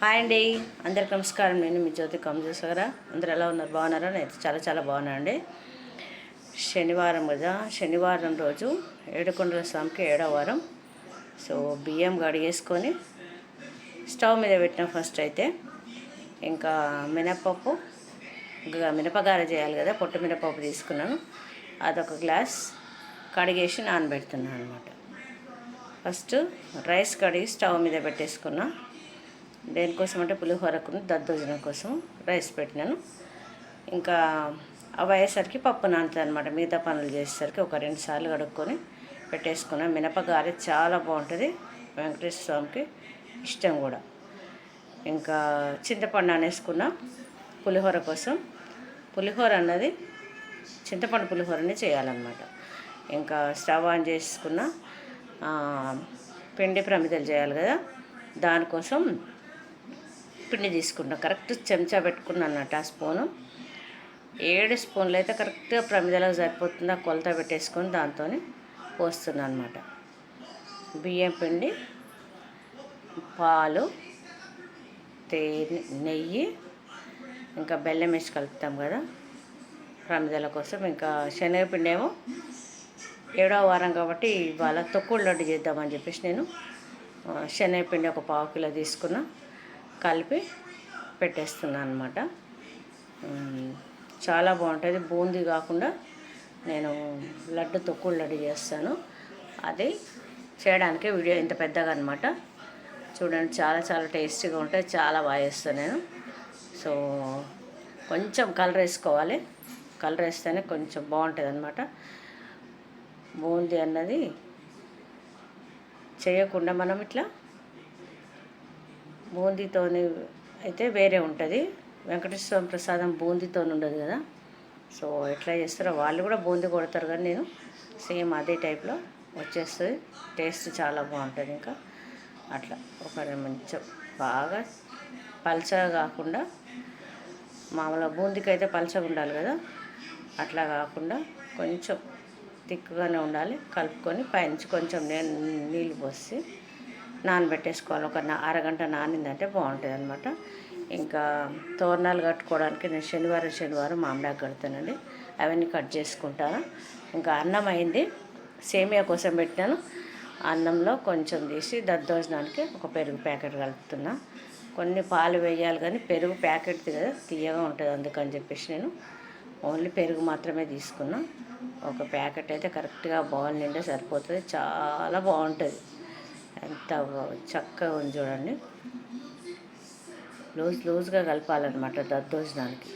Hi అండి. అందరికి నమస్కారం. నేను మీ జ్యోతి కమజేశ్వరా అందరు ఎలా ఉన్నారు? బాగున్నారా? నేను చాలా చాలా బాగున్నాను అండి శనివారం కదా. శనివారం రోజు ఏడుకొండల స్వామికి ఏడో వారం. సో బియ్యం కడిగేసుకొని స్టవ్ మీద పెట్టిన ఫస్ట్ అయితే ఇంకా మినపప్పు ఇంకా మినపగార చేయాలి కదా. పొట్టు మినపప్పు తీసుకున్నాను. అదొక గ్లాస్ కడిగేసి నానబెడుతున్నాను అనమాట ఫస్ట్ రైస్ కడిగి స్టవ్ మీద పెట్టేసుకున్నాను దేనికోసం అంటే పులిహోరకు దద్దోజనం కోసం రైస్ పెట్టినాను. ఇంకా అవి అయ్యేసరికి పప్పు నానుతుంది అనమాట మిగతా పనులు చేసేసరికి ఒక రెండు సార్లు కడుక్కొని పెట్టేసుకున్నాను. మినపగారి చాలా బాగుంటుంది. వెంకటేశ్వర స్వామికి ఇష్టం కూడా. ఇంకా చింతపండు అనేసుకున్న పులిహోర కోసం. పులిహోర అన్నది చింతపండు పులిహోరని చేయాలన్నమాట. ఇంకా స్టవ్ ఆన్ చేసుకున్న పిండి ప్రమిదలు చేయాలి కదా. దానికోసం పిండి తీసుకుంటాం కరెక్ట్ చెంచా పెట్టుకున్నాను అన్నట్టు ఆ స్పూను. ఏడు స్పూన్లు అయితే కరెక్ట్గా ప్రమిదలకు సరిపోతుంది ఆ కొలత పెట్టేసుకొని దాంతో పోస్తున్నాను అనమాట బియ్యం పిండి పాలు తే నెయ్యి ఇంకా బెల్లం వేసి కలుపుతాం కదా. ప్రమిదల కోసం ఇంకా శనగపిండి ఏమో ఏడవ వారం కాబట్టి ఇవాళ తొక్కుడు లడ్డు చేద్దామని చెప్పేసి నేను శనగపిండి ఒక పావు కిలో తీసుకున్నా. కలిపి పెట్టేస్తున్నాను అనమాట చాలా బాగుంటుంది. బూందీ కాకుండా నేను లడ్డు తొక్కుడు లడ్డు చేస్తాను. అది చేయడానికి వీడియో ఇంత పెద్దగా అనమాట చూడండి చాలా చాలా టేస్టీగా ఉంటుంది చాలా బాగా చేస్తాను నేను. సో కొంచెం కలర్ వేసుకోవాలి. కలర్ వేస్తేనే కొంచెం బాగుంటుంది అనమాట బూందీ అన్నది చేయకుండా మనం ఇట్లా బూందీతోని అయితే వేరే ఉంటుంది. వెంకటేశ్వర స్వామి ప్రసాదం బూందీతో ఉండదు కదా. సో ఎట్లా చేస్తారో వాళ్ళు కూడా బూందీ కొడతారు కానీ నేను సేమ్ అదే టైప్లో వచ్చేస్తుంది. టేస్ట్ చాలా బాగుంటుంది ఇంకా. అట్లా ఒక మంచి బాగా పల్చగా కాకుండా మామూలుగా బూందీకి అయితే పల్చగా ఉండాలి కదా. అట్లా కాకుండా కొంచెం తిక్కుగానే ఉండాలి. కలుపుకొని పైనుంచి కొంచెం నేను నీళ్ళు పోసి నానబెట్టేసుకోవాలి. ఒక నా అరగంట నానిందంటే బాగుంటుంది అనమాట ఇంకా తోరణాలు కట్టుకోవడానికి నేను శనివారం శనివారం మామిడాకు కడతానండి. అవన్నీ కట్ చేసుకుంటాను. ఇంకా అన్నం అయింది. సేమియా కోసం పెట్టినాను. అన్నంలో కొంచెం తీసి దద్దోజనానికి ఒక పెరుగు ప్యాకెట్ కలుపుతున్నా. కొన్ని పాలు వేయాలి కానీ పెరుగు ప్యాకెట్ కదా తీయగా ఉంటుంది అందుకని చెప్పేసి నేను ఓన్లీ పెరుగు మాత్రమే తీసుకున్నా. ఒక ప్యాకెట్ అయితే కరెక్ట్గా బౌల్ నిండా సరిపోతుంది. చాలా బాగుంటుంది. ఎంత చక్కగా ఉంది చూడండి. లూజ్ లూజ్గా కలపాలన్నమాట దద్దోజనానికి.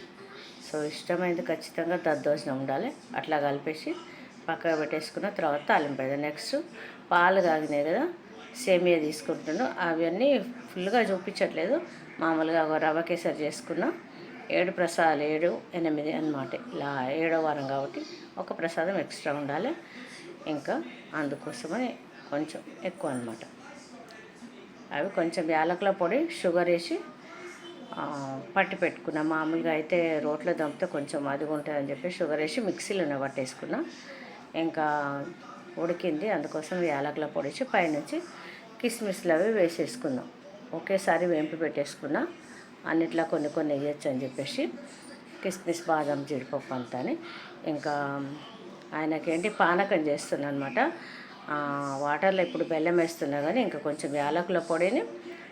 సో ఇష్టమైంది ఖచ్చితంగా దద్దోజనం ఉండాలి. అట్లా కలిపేసి పక్కన పెట్టేసుకున్న తర్వాత తాలింపేది నెక్స్ట్ పాలు కాగినాయి కదా సేమియా తీసుకుంటున్నాను. అవన్నీ ఫుల్గా చూపించట్లేదు. మామూలుగా ఒక రవ్వ కేసరి చేసుకున్నా ఏడు ప్రసాదాలు ఏడు ఎనిమిది అన్నమాట. ఇలా ఏడో వారం కాబట్టి ఒక ప్రసాదం ఎక్స్ట్రా ఉండాలి. ఇంకా అందుకోసమని కొంచెం ఎక్కువ అన్నమాట. అవి కొంచెం యాలకుల పొడి షుగర్ వేసి పట్టి పెట్టుకున్నా. మామూలుగా అయితే రోట్లో దంపితే కొంచెం అదిగా ఉంటుందని చెప్పి షుగర్ వేసి మిక్సీలోనే పట్టేసుకున్నా. ఇంకా ఉడికింది. అందుకోసం యాలకుల పొడి వేసి పైనుంచి కిస్మిస్లు అవి వేసేసుకున్నాం. ఒకేసారి వేంపి పెట్టేసుకున్నా. అన్నిట్లో కొన్ని కొన్ని వేయచ్చు అని చెప్పేసి కిస్మిస్ బాదం జీడిపప్పు అంతా అని ఇంకా ఆయనకేంటి పానకం చేస్తున్నా అనమాట వాటర్లో ఇప్పుడు బెల్లం వేస్తున్నా కానీ ఇంకా కొంచెం యాలకుల పొడిని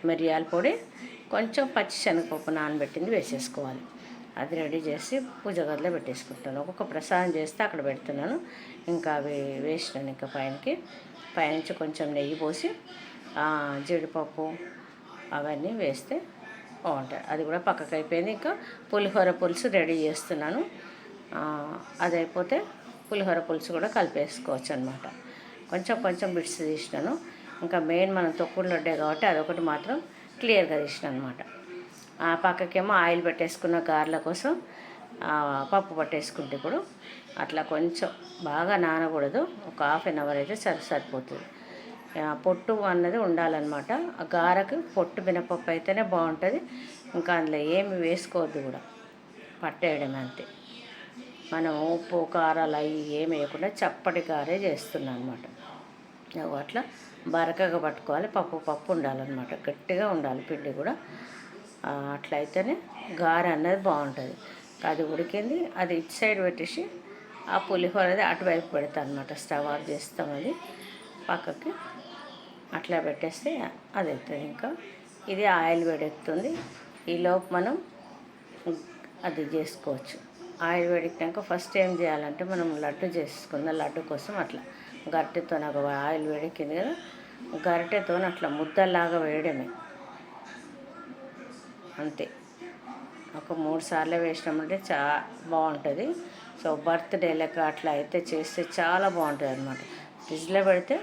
మిరియాల పొడి కొంచెం పచ్చి శనగపప్పు నానబెట్టింది వేసేసుకోవాలి. అది రెడీ చేసి పూజ గదిలో పెట్టేసుకుంటాను. ఒక్కొక్క ప్రసాదం చేస్తే అక్కడ పెడుతున్నాను. ఇంకా అవి వేసినాను ఇంకా పైనకి. పైనుంచి కొంచెం నెయ్యి పోసి జీడిపప్పు అవన్నీ వేస్తే బాగుంటాయి. అది కూడా పక్కకు అయిపోయింది. ఇంకా పులిహోర పులుసు రెడీ చేస్తున్నాను. అది అయిపోతే పులిహోర పులుసు కూడా కలిపేసుకోవచ్చు అనమాట కొంచెం కొంచెం బిట్స్ తీసినాను ఇంకా మెయిన్ మనం తొక్కుడులు లడ్డే కాబట్టి అదొకటి మాత్రం క్లియర్గా తీసినాను అనమాట ఆ పక్కకేమో ఆయిల్ పెట్టేసుకున్న గార్ల కోసం పప్పు పట్టేసుకుంటే ఇప్పుడు అట్లా కొంచెం బాగా నానకూడదు. ఒక హాఫ్ అన్ అవర్ అయితే సరి సరిపోతుంది. ఆ, పొట్టు అన్నది ఉండాలన్నమాట. ఆ గారకు పొట్టు మినపప్పు అయితేనే బాగుంటుంది. ఇంకా అందులో ఏమి వేసుకోవద్దు కూడా. పట్టేయడమే అంతే. మనం ఉప్పు కారాలు అవి ఏమి వేయకుండా చప్పటి కారే చేస్తున్నాం అనమాట అట్లా బరకగా పట్టుకోవాలి పప్పు పప్పు ఉండాలన్నమాట. గట్టిగా ఉండాలి పిండి కూడా. అట్లయితేనే గారె అన్నది బాగుంటుంది. అది ఉడికింది అది ఇటు సైడ్ పెట్టేసి ఆ పులిహోర అది అటువైపు పెడతా అనమాట స్టవ్ ఆఫ్ చేస్తాం అది పక్కకి. అట్లా పెట్టేస్తే అది అవుతుంది ఇంకా ఇది ఆయిల్ వేడెక్కుతుంది. ఈలోపు మనం అది చేసుకోవచ్చు. ఆయిల్ వేడెక్కినాక ఫస్ట్ ఏం చేయాలంటే మనం లడ్డు చేసుకుందాం లడ్డు కోసం అట్లా. గరిటెతో నాకు ఆయిల్ వేడెక్కింది కదా గరిటెతో అట్లా ముద్దలాగా వేయడమే. అంతే. ఒక మూడు సార్లు వేసినామంటే చా బాగుంటుంది. సో బర్త్డే లెక్క అట్లా అయితే చేస్తే చాలా బాగుంటుంది అనమాట ఫ్రిడ్జ్లో పెడితే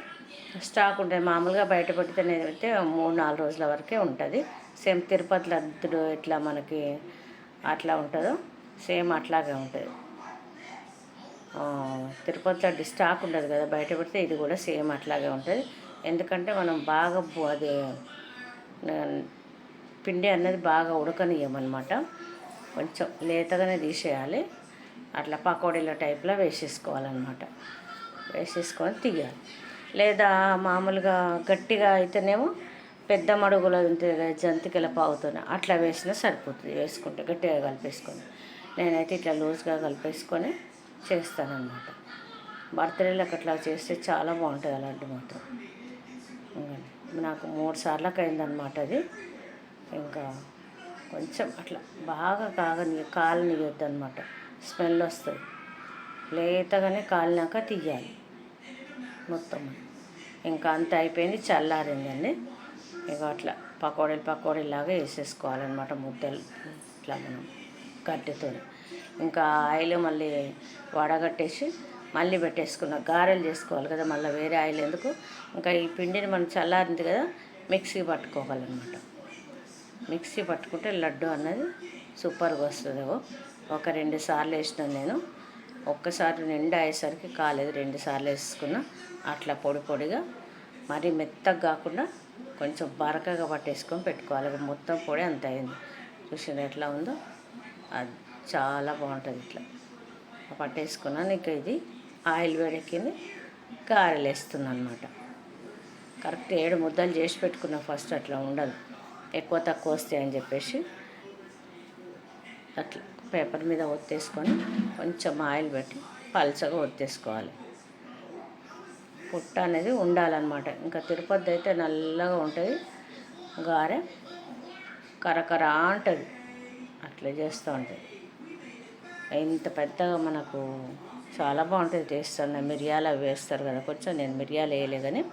స్టాక్ ఉంటుంది. మామూలుగా బయట పెడితే అయితే మూడు నాలుగు రోజుల వరకే ఉంటుంది. సేమ్ తిరుపతి లడ్డు ఎట్లా మనకి అట్లా ఉంటుందో సేమ్ అట్లాగే ఉంటుంది. తిరుపతిలో తిరుపతి లడ్డు స్టాక్ ఉండదు కదా బయట పెడితే ఇది కూడా సేమ్ అట్లాగే ఉంటుంది. ఎందుకంటే మనం బాగా అది పిండి అన్నది బాగా ఉడకనియమన్నమాట కొంచెం లేతగానే తీసేయాలి. అట్లా పకోడీల టైప్లో వేసేసుకోవాలన్నమాట. వేసేసుకొని తీయాలి. లేదా మామూలుగా గట్టిగా అయితేనేమో పెద్ద మడుగులో ఉంటుంది కదా జంతికల పావుతోనే అట్లా వేసినా సరిపోతుంది. వేసుకుంటే గట్టిగా కలిపేసుకొని. నేనైతే ఇట్లా లూజ్గా కలిపేసుకొని చేస్తానన్నమాట. బర్త్డేలకు అట్లా చేస్తే చాలా బాగుంటుంది ఆ లడ్డు మాత్రం నాకు మూడు సార్లకు అయిందనమాట అది. ఇంకా కొంచెం అట్లా బాగా కాగని కాలనియొద్దు అనమాట స్మెల్ వస్తుంది. లేతగానే కాలినాక తీయాలి. మొత్తం. ఇంకా అంత అయిపోయింది చల్లారిందండి. ఇక అట్లా పకోడీలు పకోడీలాగా వేసేసుకోవాలన్నమాట ముద్దలు. ఇట్లా మనం గడ్డితో ఇంకా ఆయిల్ మళ్ళీ వడగట్టేసి మళ్ళీ పెట్టేసుకున్న. గారెలు చేసుకోవాలి కదా మళ్ళీ వేరే ఆయిల్ ఎందుకు? ఇంకా ఈ పిండిని మనం చల్లారింది కదా మిక్సీ పట్టుకోవాలన్నమాట. మిక్సీ పట్టుకుంటే లడ్డు అన్నది సూపర్గా వస్తుంది. ఒక రెండు సార్లు వేసినాను నేను. ఒక్కసారి నిండా అయ్యేసరికి కాలేదు రెండు సార్లు వేసుకున్నా. అట్లా పొడి పొడిగా మరీ మెత్తగా కాకుండా కొంచెం బరకగా పట్టేసుకొని పెట్టుకోవాలి. మొత్తం పొడి అంత అయింది. చూసిన ఎట్లా ఉందో? అది చాలా బాగుంటుంది ఇట్లా. పట్టేసుకున్నాను ఇక ఇది ఆయిల్ వేడెక్కింది గారెలు వేస్తున్నాను అనమాట కరెక్ట్ ఏడు ముద్దలు చేసి పెట్టుకున్నా ఫస్ట్ అట్లా ఉండదు. ఎక్కువ తక్కువ వస్తాయి అని చెప్పేసి అట్లా పేపర్ మీద ఒత్తేసుకొని కొంచెం ఆయిల్ పెట్టి పలచగా ఒత్తేసుకోవాలి. పుట్ట అనేది ఉండాలన్నమాట. ఇంకా తిరుపతి అయితే నల్లగా ఉంటుంది. గారె కరకర అంటుంది. అట్లా చేస్తూ ఉంటుంది. ఇంత పెద్దగా మనకు చాలా బాగుంటుంది చేస్తాను మిరియాలు అవి వేస్తారు కదా కొంచెం నేను మిరియాలు వేయలే కానీ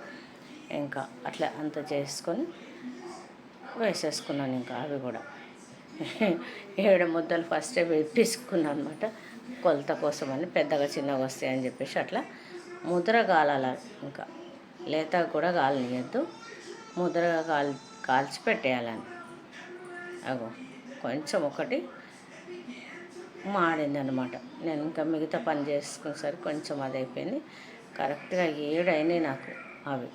ఇంకా అట్లా అంత చేసుకొని వేసేసుకున్నాను ఇంకా అవి కూడా. ఏడు ముద్దలు ఫస్టే పెట్టేసుకున్నాను అనమాట కొలత కోసం అని పెద్దగా చిన్నగా వస్తాయని చెప్పేసి అట్లా ముద్ర కాలాల ఇంకా లేత కూడా కాలనియద్దు. ముద్రగా కాల్ కాల్చి పెట్టేయాలని. అగో. కొంచెం ఒకటి మాడింది అనమాట నేను ఇంకా మిగతా పని చేసుకునేసరికి కొంచెం అది అయిపోయింది కరెక్ట్గా ఏడైనాయి నాకు అవి.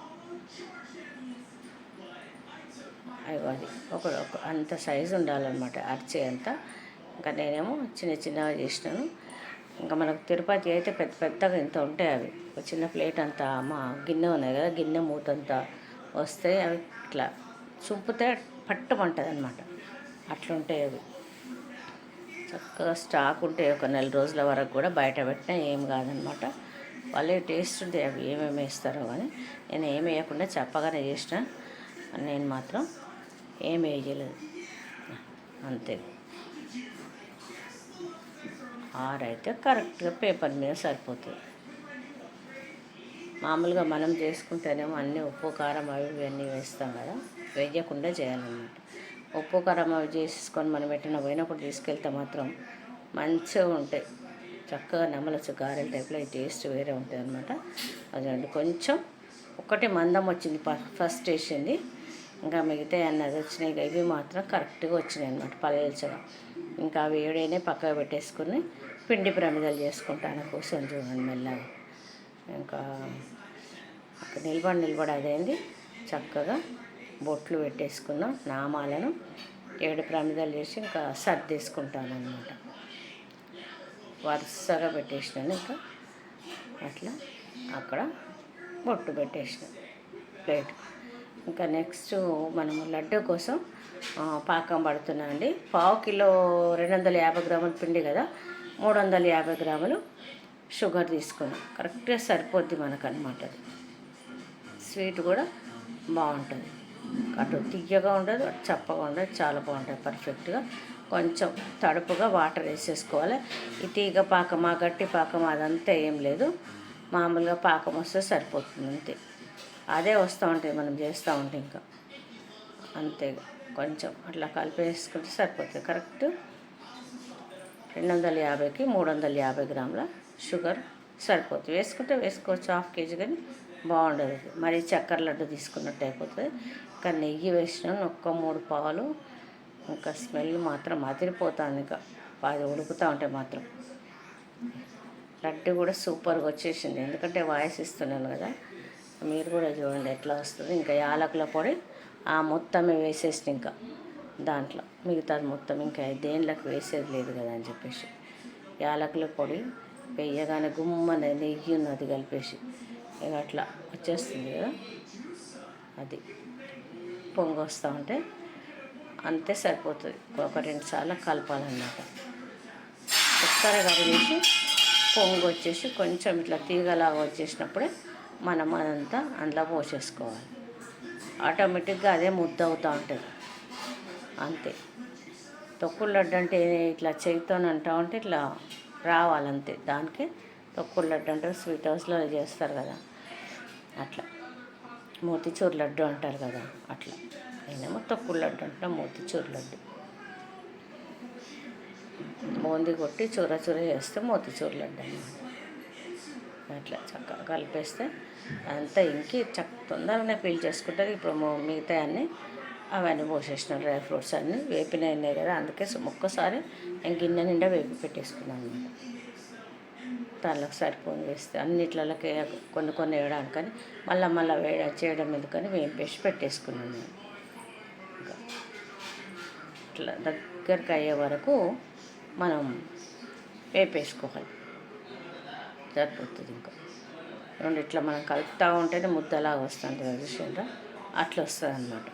అవి అది ఒక ఒక అంత సైజు ఉండాలన్నమాట అరిచే అంత. ఇంకా నేనేమో చిన్న చిన్నగా చేసినాను. ఇంకా మనకు తిరుపతి అయితే పెద్ద పెద్దగా ఇంత ఉంటాయి అవి. ఒక చిన్న ప్లేట్ అంతా మా గిన్నె ఉన్నాయి కదా గిన్నె మూతంతా వస్తే అవి ఇట్లా చుంపితే పట్టమంటుంది అనమాట అట్లుంటాయి అవి. చక్కగా స్టాక్ ఉంటాయి ఒక నెల రోజుల వరకు కూడా బయట పెట్టినా ఏం కాదనమాట. వాళ్ళే టేస్ట్ ఉంటాయి అవి ఏమేమి వేస్తారో కానీ. నేను ఏమి వేయకుండా చెప్పగానే చేసిన. నేను మాత్రం ఏం వేయలేదు. అంతే. ఆరైతే కరెక్ట్గా పేపర్ మీద సరిపోతుంది మామూలుగా మనం చేసుకుంటేనేమో అన్నీ ఉప్పు కారం అవి ఇవన్నీ వేస్తాం కదా. వేయకుండా చేయాలన్నమాట. ఉప్పు కారం అవి చేసుకొని మనం ఎట్టైనా పోయినప్పుడు తీసుకెళ్తే మాత్రం మంచిగా ఉంటాయి. చక్కగా నమలొచ్చు గారెల టైప్లో ఈ టేస్ట్ వేరే ఉంటుంది అనమాట అదండి. కొంచెం ఒకటి మందం వచ్చింది ఫస్ట్ వేసింది ఇంకా మిగతా అన్నది వచ్చినాయి. ఇవి మాత్రం కరెక్ట్గా వచ్చినాయి అనమాట పల్చగా. ఇంకా అవి ఏడైనా పక్కకు పెట్టేసుకుని పిండి ప్రమిదలు చేసుకుంటాను. కూర్చొని చూడండి మెల్లగా. ఇంకా అక్కడ నిలబడి నిలబడి అదేంది. చక్కగా బొట్లు పెట్టేసుకున్న నామాలను ఏడు ప్రమిదలు చేసి ఇంకా సర్దేసుకుంటాను అనమాట వరుసగా పెట్టేసినాను ఇంకా. అట్లా అక్కడ బొట్టు పెట్టేసిన ప్లేట్. ఇంకా నెక్స్ట్ మనము లడ్డు కోసం పాకం పడుతున్నా అండి. పావు కిలో రెండు వందల యాభై గ్రాముల పిండి కదా మూడు వందల యాభై గ్రాములు షుగర్ తీసుకున్నాం. కరెక్ట్గా సరిపోద్ది మనకు అనమాట స్వీట్ కూడా బాగుంటుంది. అటు తియ్యగా ఉండదు అటు చప్పగా ఉండదు చాలా బాగుంటుంది పర్ఫెక్ట్గా. కొంచెం తడుపుగా వాటర్ వేసేసుకోవాలి. ఈ తీగ పాకమా గట్టి పాకం అదంతా ఏం లేదు. మామూలుగా పాకం వస్తే సరిపోతుంది అంతే. అదే వస్తూ ఉంటుంది మనం చేస్తూ ఉంటాం ఇంకా. అంతే కొంచెం అట్లా కలిపేసుకుంటే సరిపోతుంది. కరెక్ట్ రెండు వందల యాభైకి మూడు వందల యాభై గ్రాముల షుగర్ సరిపోతుంది. వేసుకుంటే వేసుకోవచ్చు హాఫ్ కేజీ కానీ బాగుండదు మరి చక్కెర లడ్డు తీసుకున్నట్టు అయిపోతుంది. ఒక్క నెయ్యి వేసినాను ఒక్క మూడు పాలు ఇంకా స్మెల్ మాత్రం అదిరిపోతుంది ఇంకా. అది ఉడుకుతూ ఉంటే మాత్రం. లడ్డు కూడా సూపర్గా వచ్చేసింది. ఎందుకంటే వాయిస్ ఇస్తున్నాను కదా. మీరు కూడా చూడండి ఎట్లా వస్తుంది. ఇంకా యాలకుల పొడి ఆ మొత్తమే వేసేసిన ఇంకా దాంట్లో. మిగతాది మొత్తం ఇంకా దేనిలోకి వేసేది లేదు కదా అని చెప్పేసి. యాలకుల పొడి వేయగానే గుమ్మన నెయ్యి ఉన్నది కలిపేసి. ఇక అట్లా వచ్చేస్తుంది కదా. అది. పొంగొస్తూ ఉంటే అంతే సరిపోతుంది. ఒక రెండు సార్లు కలపాలన్నమాట ఒకసారి కలిపేసి పొంగు వచ్చేసి కొంచెం ఇట్లా తీగలాగా వచ్చేసినప్పుడే మనం అదంతా అందులో పోసేసుకోవాలి. ఆటోమేటిక్గా అదే ముద్ద అవుతూ ఉంటుంది. అంతే. తొక్కుడు లడ్డు అంటే ఇట్లా చేతితో ఉంటే ఇట్లా రావాలంతే. దానికి తొక్కుడు లడ్డు అంటే స్వీట్ హౌస్లో చేస్తారు కదా. అట్లా. మోతిచూర్ లడ్డు అంటారు కదా అట్లా. నేనేమో తొక్కుడు లడ్డు అంటున్నా మోతిచూర్ లడ్డు. బూంది కొట్టి చూర చూర చేస్తే మోతిచూర్ లడ్డు అన్నమాట. అట్లా చక్కగా కలిపేస్తే అంతా ఇంకి చక్క తొందరగానే పీల్ చేసుకుంటుంది ఇప్పుడు మిగతా అన్నీ అవన్నీ పోసేసిన డ్రై ఫ్రూట్స్ అన్నీ వేపినాయి ఉన్నాయి కదా అందుకే ఒక్కసారి నేను గిన్నె నిండా వేపి పెట్టేసుకున్నాను అనమాట దానిలోకి సరిపోని వేస్తే అన్నిట్లకి కొన్ని కొన్ని వేయడానికని మళ్ళీ మళ్ళీ వేయ చేయడం ఎందుకని వేంపేసి పెట్టేసుకున్నాను నేను ఇంకా ఇట్లా దగ్గరికి అయ్యే వరకు మనం వేపేసుకోవాలి సరిపోతుంది ఇంకా. రెండు ఇట్లా మనం కలుపుతూ ఉంటేనే ముద్దలాగా వస్తుంది కదా చూసిండ్రా అట్లా వస్తుంది అనమాట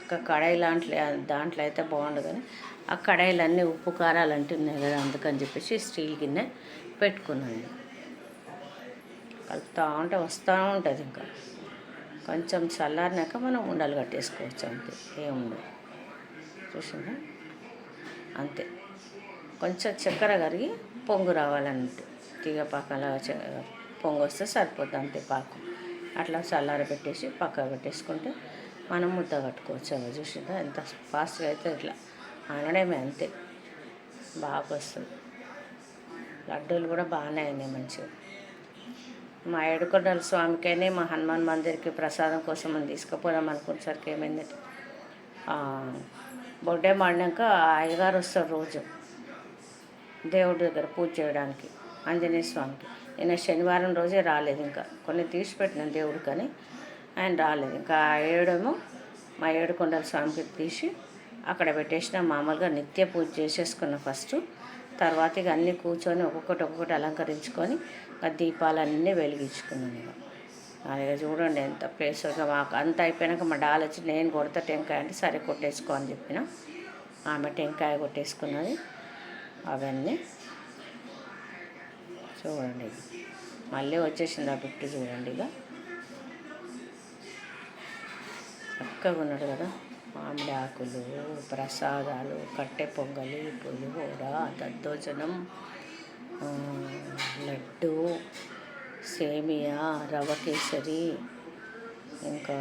ఇంకా కడాయి లాంటి దాంట్లో అయితే బాగుండదు కానీ ఆ కడాయిలన్నీ ఉప్పు కారాలు అంటున్నాయి కదా అందుకని చెప్పేసి స్టీల్ గిన్నె పెట్టుకున్నాను. కలుపుతూ ఉంటే వస్తూ ఉంటుంది ఇంకా. కొంచెం చల్లారినాక మనం ఉండలు కట్టేసుకోవచ్చు అంతే ఏముండదు చూసిందా? అంతే. కొంచెం చక్కెర కరిగి పొంగు రావాలన్నట్టు తీగ పాకంలా పొంగు వస్తే సరిపోద్ది అంతే పాకం. అట్లా చల్లార పెట్టేసి పక్క పెట్టేసుకుంటే మనం ముద్ద కట్టుకోవచ్చు అవి. చూసిందా? ఎంత ఫాస్ట్గా అయితే ఇట్లా. అనడమే అంతే. బాగా వస్తుంది. లడ్డూలు కూడా బాగానే అయినాయి మంచిగా. మా ఏడుకొండల స్వామికైనా మా హనుమాన్ మందిర్కి ప్రసాదం కోసం మనం తీసుకుపోదాం అనుకునేసరికి ఏమైందంటే బొడ్డే మాడినాక అయ్యగారు వస్తారు రోజు. దేవుడి దగ్గర పూజ చేయడానికి ఆంజనేయ స్వామికి. నేను శనివారం రోజే రాలేదు ఇంకా. కొన్ని తీసి పెట్టిన దేవుడు కానీ ఆయన రాలేదు. ఇంకా ఆ ఏడేమో మా ఏడుకొండల స్వామికి తీసి అక్కడ పెట్టేసిన మామూలుగా నిత్య పూజ చేసేసుకున్న ఫస్ట్. తర్వాత ఇక అన్నీ కూర్చొని ఒక్కొక్కటి ఒక్కొక్కటి అలంకరించుకొని దీపాలన్నీ వెలిగించుకున్నాను ఇక అలాగే చూడండి ఎంత ప్లేస్గా మాకు అంత అయిపోయాక మా డాల్ వచ్చి నేను కొడతా టెంకాయ అంటే సరే కొట్టేసుకో అని చెప్పిన. ఆమె టెంకాయ కొట్టేసుకున్నది. అవన్నీ చూడండి మళ్ళీ వచ్చేసింది ఆ బిట్టు చూడండి ఇక. చక్కగా ఉన్నాడు కదా. మామిడి ఆకులు ప్రసాదాలు కట్టె పొంగలి పులిహోర దద్దోజనం లడ్డు సేమియా రవ కేసరి ఇంకా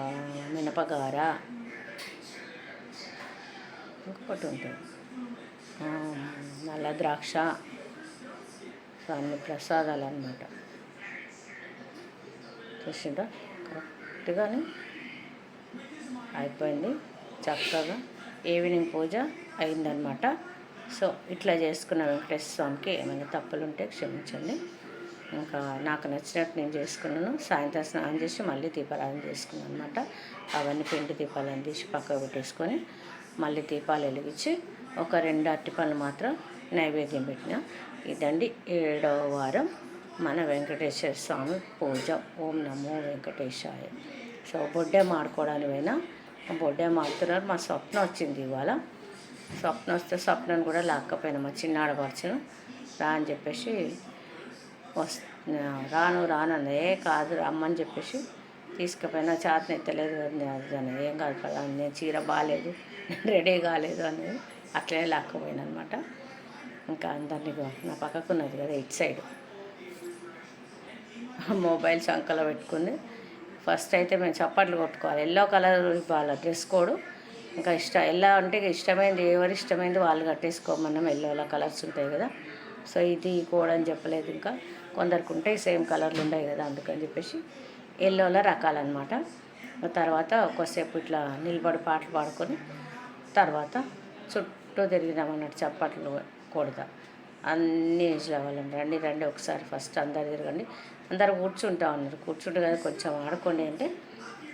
మినపగార ఇంకొకటి ఉంటుంది. నల్ల ద్రాక్ష అన్ని ప్రసాదాలు అన్నమాట చూసిండ్రా? కరెక్ట్గానే అయిపోయింది. చక్కగా ఈవినింగ్ పూజ అయిందనమాట సో ఇట్లా చేసుకున్న వెంకటేశ్వర స్వామికి ఏమైనా తప్పులు ఉంటే క్షమించండి. ఇంకా నాకు నచ్చినట్టు నేను చేసుకున్నాను. సాయంత్రం స్నానం చేసి మళ్ళీ దీపారాధన చేసుకున్నాను అనమాట అవన్నీ పిండి దీపాలను తీసి పక్కకు పెట్టేసుకొని మళ్ళీ దీపాలు వెలిగించి ఒక రెండు అరటిపళ్ళు మాత్రం నైవేద్యం పెట్టిన. ఇదండి ఏడవ వారం మన వెంకటేశ్వర స్వామి పూజ. ఓం నమో వెంకటేశాయ. సో బొడ్డే మాడుకోవడానికి బొడ్డే మారుతున్నారు మా స్వప్న వచ్చింది ఇవాళ. స్వప్న వస్తే స్వప్నను కూడా లాక్కపోయినా మా చిన్న ఆడపడుచును. రా అని చెప్పేసి వస్ రాను రాను అన్న ఏ కాదు రమ్మని చెప్పేసి తీసుకుపోయినా చేతన ఎత్తలేదు అని ఏం కాదు కదా నేను చీర బాగాలేదు రెడీ కాలేదు అనేది అట్లనే లాక్కపోయినా అనమాట ఇంకా అందరినీ నా పక్కకు ఉన్నది కదా ఇటు సైడ్. మొబైల్ అంకలో పెట్టుకుంది. ఫస్ట్ అయితే మేము చప్పట్లు కొట్టుకోవాలి. ఎల్లో కలర్ వాళ్ళ డ్రెస్ కోడ్. ఇంకా ఇష్ట ఎల్లో అంటే ఇష్టమైంది ఎవరు ఇష్టమైంది వాళ్ళు కట్టేసుకోమన్నాం. ఎల్లోలో కలర్స్ ఉంటాయి కదా. సో ఇది ఈ కోడ్ అని చెప్పలేదు ఇంకా. కొందరికి ఉంటాయి సేమ్ కలర్లు ఉన్నాయి కదా అందుకని చెప్పేసి ఎల్లోలో రకాలన్నమాట. తర్వాత కొద్దిసేపు ఇట్లా నిలబడి పాటలు పాడుకొని తర్వాత చుట్టూ తిరిగినామన్నట్టు చప్పట్లు కొడతా. అన్ని వాళ్ళం రండి రండి ఒకసారి ఫస్ట్ అందరు తిరగండి అందరు కూర్చుంటా ఉన్నారు. కూర్చుంటే కదా కొంచెం ఆడుకోండి అంటే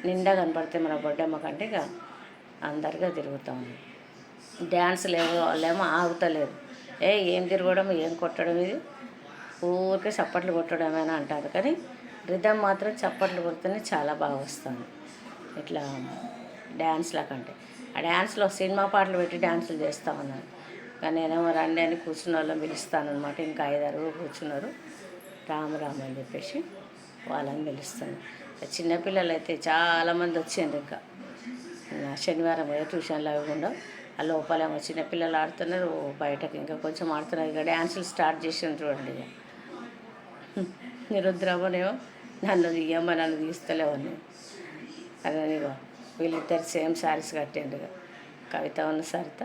నిండా కనపడితే మన బొడ్డమ్మ కంటే ఇక అందరిగా తిరుగుతూ ఉన్నారు డ్యాన్సులు ఏమో వాళ్ళేమో ఆగుతలేదు ఏ ఏం తిరగడం ఏం కొట్టడం ఇది? ఊరికే చప్పట్లు కొట్టడమేనా అంటారు. కానీ రిధమ్ మాత్రం చప్పట్లు కొడితేనే చాలా బాగా వస్తుంది. ఇట్లా డ్యాన్స్ల కంటే. ఆ డ్యాన్స్లో సినిమా పాటలు పెట్టి డ్యాన్సులు చేస్తూ ఉన్నాను కానీ నేనేమో రండి అని కూర్చున్న వాళ్ళని పిలుస్తాను అనమాట ఇంకా ఐదారు కూర్చున్నారు. రామ్ రామ అని చెప్పేసి వాళ్ళని పిలుస్తాను. చిన్నపిల్లలు అయితే చాలామంది వచ్చిండ్రు ఇంకా. శనివారం పోయే ట్యూషన్లు అవ్వకుండా ఆ లోపలేమో చిన్నపిల్లలు ఆడుతున్నారు. బయటకు ఇంకా కొంచెం ఆడుతున్నారు. ఇక డ్యాన్సులు స్టార్ట్ చేసిన చూడండి ఇక నిరుద్రమనేమో నన్ను తీయమ్మ నన్ను తీస్తలేవని అదే వీళ్ళిద్దరు సేమ్ శారీస్ కట్టిండు ఇక కవిత ఉన్న సరిత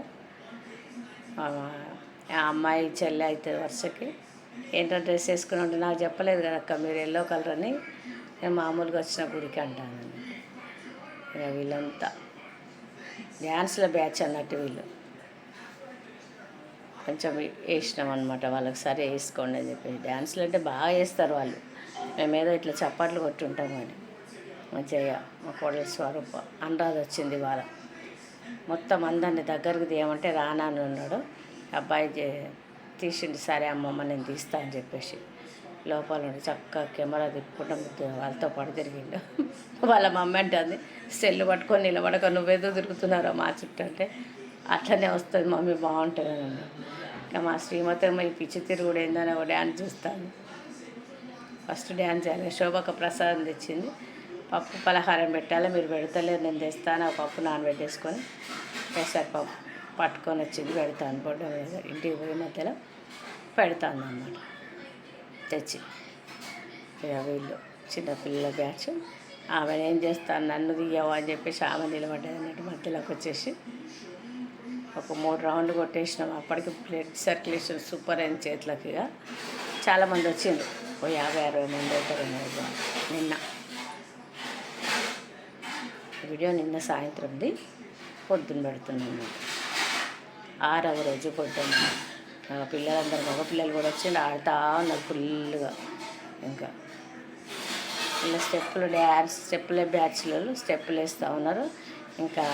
ఆ అమ్మాయి చెల్లె అవుతుంది వరుసకి. ఏంటో డ్రెస్ వేసుకుని ఉంటే నాకు చెప్పలేదు కదా అక్క మీరు ఎల్లో కలర్ అని. నేను మామూలుగా వచ్చిన గుడికి అంటాను ఇక వీళ్ళంతా. డ్యాన్స్ల బ్యాచ్ అన్నట్టు వీళ్ళు. కొంచెం వేసినాం అనమాట వాళ్ళకి సరే వేసుకోండి అని చెప్పి డ్యాన్స్లు అంటే బాగా వేస్తారు వాళ్ళు. మేమేదో ఇట్లా చప్పట్లు కొట్టుంటాం కానీ మంచిగా మా కోడలి స్వరూప అనురాధ వచ్చింది వాళ్ళ. మొత్తం అందరిని దగ్గరికి తీయమంటే రానాను ఉన్నాడు అబ్బాయి తీసిండి తీసిండు. సరే అమ్మమ్మ నేను తీస్తా అని చెప్పేసి లోపల ఉండి చక్కగా కెమెరా తిప్పుకుంటా వాళ్ళతో పాటు తిరిగిండు. వాళ్ళ మమ్మీ అంటుంది సెల్లు పట్టుకొని నిలబడక నువ్వేదో తిరుగుతున్నారో మా చుట్టూ అంటే అట్లనే వస్తుంది మమ్మీ బాగుంటుంది అని అన్నాడు. ఇంకా మా శ్రీమతి అమ్మ ఈ పిచ్చి తిరుగుడు ఏందని ఒక డ్యాన్స్ చూస్తాను ఫస్ట్ డ్యాన్స్ చేయాలి. శోభక ప్రసాదం తెచ్చింది. పప్పు పలహారం పెట్టాలి మీరు పెడతలేరు నేను తెస్తాను ఆ పప్పు నానబెట్టేసుకొని పెసరపప్పు పట్టుకొని వచ్చింది పెడతాను బొడ్డ ఇంటికి పోయి మధ్యలో పెడతాను అన్నమాట తెచ్చి. ఇక వీళ్ళు చిన్నపిల్లల బ్యాచ్. ఆమె ఏం చేస్తాను నన్ను తీయవా అని చెప్పేసి ఆమె నిలబడ్డది అన్నట్టు మధ్యలోకి వచ్చేసి ఒక మూడు రౌండ్లు కొట్టేసినాం. అప్పటికి బ్లడ్ సర్క్యులేషన్ సూపర్ అయిన చేతులకి ఇక. చాలామంది వచ్చిండ్రు. ఓ యాభై అరవై మంది అవుతారు నిన్న వీడియో నిన్న సాయంత్రంది పొద్దున్న పెడుతున్నాను ఆరవ రోజు పొద్దున్న పిల్లలందరూ మగ పిల్లలు కూడా వచ్చి ఆడుతూ ఉన్నారు ఫుల్గా ఇంకా ఇలా స్టెప్పులు డ్యాన్స్ స్టెప్పులే బ్యాచ్లలో స్టెప్పులు వేస్తూ ఉన్నారు. ఇంకా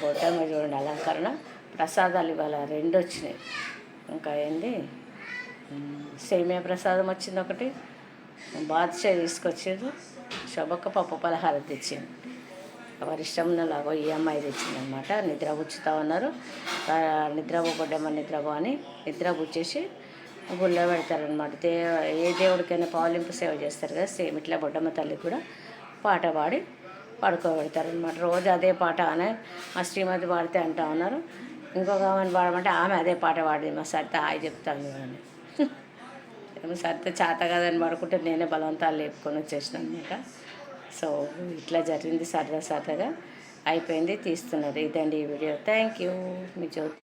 బొట్టమ్మ చూడండి అలంకరణ ప్రసాదాలు ఇవాళ రెండు వచ్చినాయి. ఇంకా ఏంది? సేమియా ప్రసాదం వచ్చింది ఒకటి. బాదుషా తీసుకొచ్చారు శోభక్క పప్పు పలహారం తెచ్చింది. వారి ఇష్టం లాగో ఈ అమ్మాయి తెచ్చిందనమాట నిద్ర పుచ్చుతా ఉన్నారు. నిద్ర నిద్రపో బొడ్డమ్మ నిద్రపో అని నిద్ర పుచ్చేసి గుళ్ళో పెడతారనమాట దే ఏ దేవుడికైనా పాలింపు సేవ చేస్తారు కదా సేమ్ ఇట్లా బొడ్డమ్మ తల్లికి కూడా పాట పాడి పడుకోబెడతారనమాట రోజు అదే పాట అనే మా శ్రీమతి పాడితే అంటా ఉన్నారు. ఇంకొక ఆమెను పాడమంటే ఆమె అదే పాట పాడింది. మా సరిత హాయి చెప్తాను అని ఏమో సరిత చేత కదని పడుకుంటే నేనే బలవంతాలు లేపుకొని వచ్చేసిన అనమాట సో ఇట్లా జరిగింది సరదా సరదాగా అయిపోయింది తీస్తున్నారు. ఇదండి ఈ వీడియో. థ్యాంక్ యూ మీ జ్యోతి.